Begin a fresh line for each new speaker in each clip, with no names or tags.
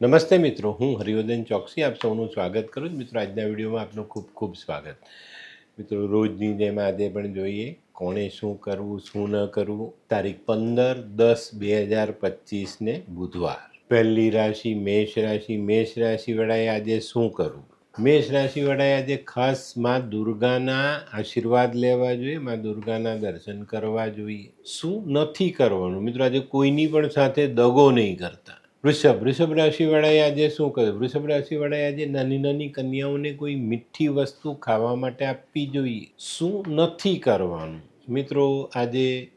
નમસ્તે મિત્રો, હું હરિવર્ધન ચોકસી, આપ સૌનું સ્વાગત કરું છું. મિત્રો, આજના વિડીયોમાં આપનું ખૂબ ખૂબ સ્વાગત. મિત્રો, રોજની જેમ આજે પણ જોઈએ, કોણે શું કરવું, શું ન કરવું? તારીખ પંદર દસ બે હજાર પચીસને બુધવાર. પહેલી રાશિ મેષ રાશિ, મેષ રાશિવાળાએ આજે શું કરવું? મેષ રાશિવાળાએ આજે ખાસમાં દુર્ગાના આશીર્વાદ લેવા જોઈએ, માં દુર્ગાના દર્શન કરવા જોઈએ. શું નથી કરવાનું? મિત્રો, આજે કોઈની પણ સાથે દગો નહીં કરતા. વૃષભ વૃષભ રાશિવાળાએ આજે શું કહ્યું વૃષભ રાશિવાળાએ આજે નાની નાની કન્યાઓને કોઈ મીઠી વસ્તુ ખાવા માટે આપવી જોઈએ. શું નથી કરવાનું? મિત્રો, આજે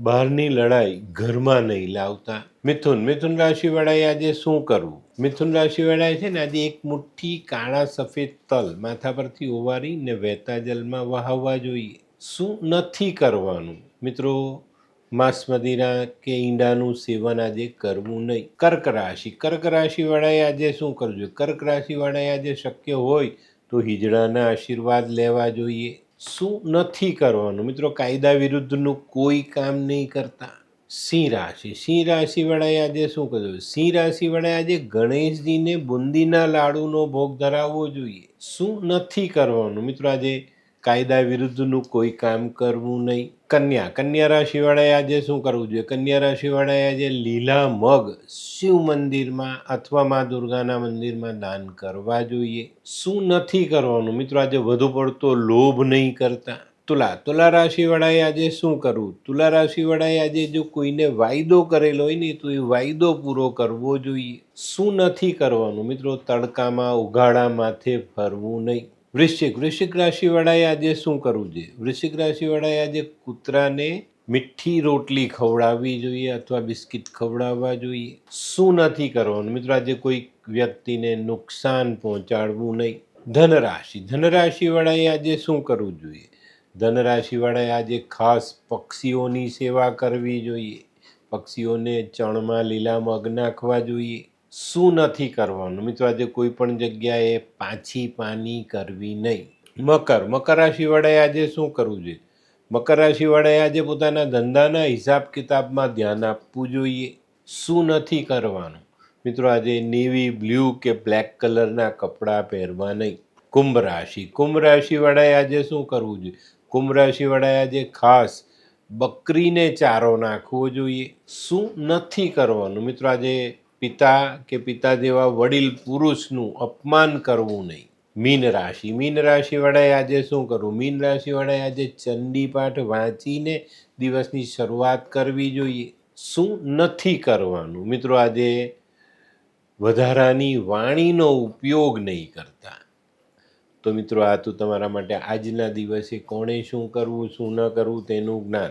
બહારની લડાઈ ઘરમાં નહીં લાવતા. મિથુન મિથુન રાશિવાળાએ આજે શું કરવું? મિથુન રાશિવાળાએ છે ને આજે એક મુઠ્ઠી કાળા સફેદ તલ માથા પરથી ઓવારી ને વહેતા જલમાં વહાવવા જોઈએ. શું નથી કરવાનું? મિત્રો માંસ મદિરા કે ઈંડાનું સેવન આજે કરવું નહીં. કર્ક રાશિ. કર્ક રાશિવાળાએ આજે શું કરવું જોઈએ કર્ક રાશિવાળાએ આજે શક્ય હોય તો હિજડાના આશીર્વાદ લેવા જોઈએ. શું નથી કરવાનું? મિત્રો, કાયદા વિરુદ્ધનું કોઈ કામ નહીં કરતા. સિંહ રાશિ. સિંહ રાશિવાળાએ આજે શું કરવું સિંહ રાશિવાળાએ આજે ગણેશજીને બુંદીના લાડુનો ભોગ ધરાવવો જોઈએ. શું નથી કરવાનું? મિત્રો, આજે કાયદા વિરુદ્ધનું કોઈ કામ કરવું નહીં. કન્યા કન્યા રાશિવાળાએ આજે શું કરવું જોઈએ? કન્યા રાશિવાળાએ આજે લીલા મગ શિવ મંદિરમાં અથવા મા દુર્ગાના મંદિરમાં દાન કરવા જોઈએ. શું નથી કરવાનું? મિત્રો, આજે વધુ પડતો લોભ નહીં કરતા. તુલા તુલા રાશિવાળાએ આજે શું કરવું? તુલા રાશિવાળાએ આજે જો કોઈને વાયદો કરેલો હોય ને, તો એ વાયદો પૂરો કરવો જોઈએ. શું નથી કરવાનું? મિત્રો, તડકામાં ઉઘાડા માથે ફરવું નહીં. વૃશ્ચિક વૃશ્ચિક રાશિવાળાએ આજે શું કરવું જોઈએ? વૃશ્ચિક રાશિવાળાએ આજે કૂતરાને મીઠી રોટલી ખવડાવવી જોઈએ અથવા બિસ્કિટ ખવડાવવા જોઈએ? શું નથી કરવાનું? મિત્રો, આજે કોઈ વ્યક્તિને નુકસાન પહોંચાડવું નહીં. ધનરાશિ, ધનરાશિવાળાએ આજે શું કરવું જોઈએ? ધનરાશિવાળાએ આજે ખાસ પક્ષીઓની સેવા કરવી જોઈએ. પક્ષીઓને ચણમાં લીલા મગ નાખવા જોઈએ. શું નથી કરવાનું? મિત્રો, આજે કોઈ પણ જગ્યાએ પાછી પાની કરવી નહીં. મકર. મકર રાશિવાળાએ આજે શું કરવું જોઈએ? મકર રાશિવાળાએ આજે પોતાના ધંધાના હિસાબ કિતાબમાં ધ્યાન આપવું જોઈએ. શું નથી કરવાનું? મિત્રો, આજે નેવી બ્લુ કે બ્લેક કલરના કપડાં પહેરવા નહીં. કુંભ રાશિ. કુંભ રાશિવાળાએ આજે શું કરવું જોઈએ? કુંભ રાશિવાળાએ આજે ખાસ બકરીને ચારો નાખવો જોઈએ. શું નથી કરવાનું? મિત્રો, આજે પિતા કે પિતા જેવા વડીલ પુરુષનું અપમાન કરવું નહીં. મીન રાશિ. મીન રાશિવાળાએ આજે શું કરવું મીન રાશિવાળાએ આજે ચંડી પાઠ વાંચીને દિવસની શરૂઆત કરવી જોઈએ. શું નથી કરવાનું? મિત્રો, આજે વધારાની વાણીનો ઉપયોગ નહીં કરતા. તો મિત્રો, આ તો તમારા માટે આજના દિવસે કોણે શું કરવું, શું ન કરવું તેનું જ્ઞાન.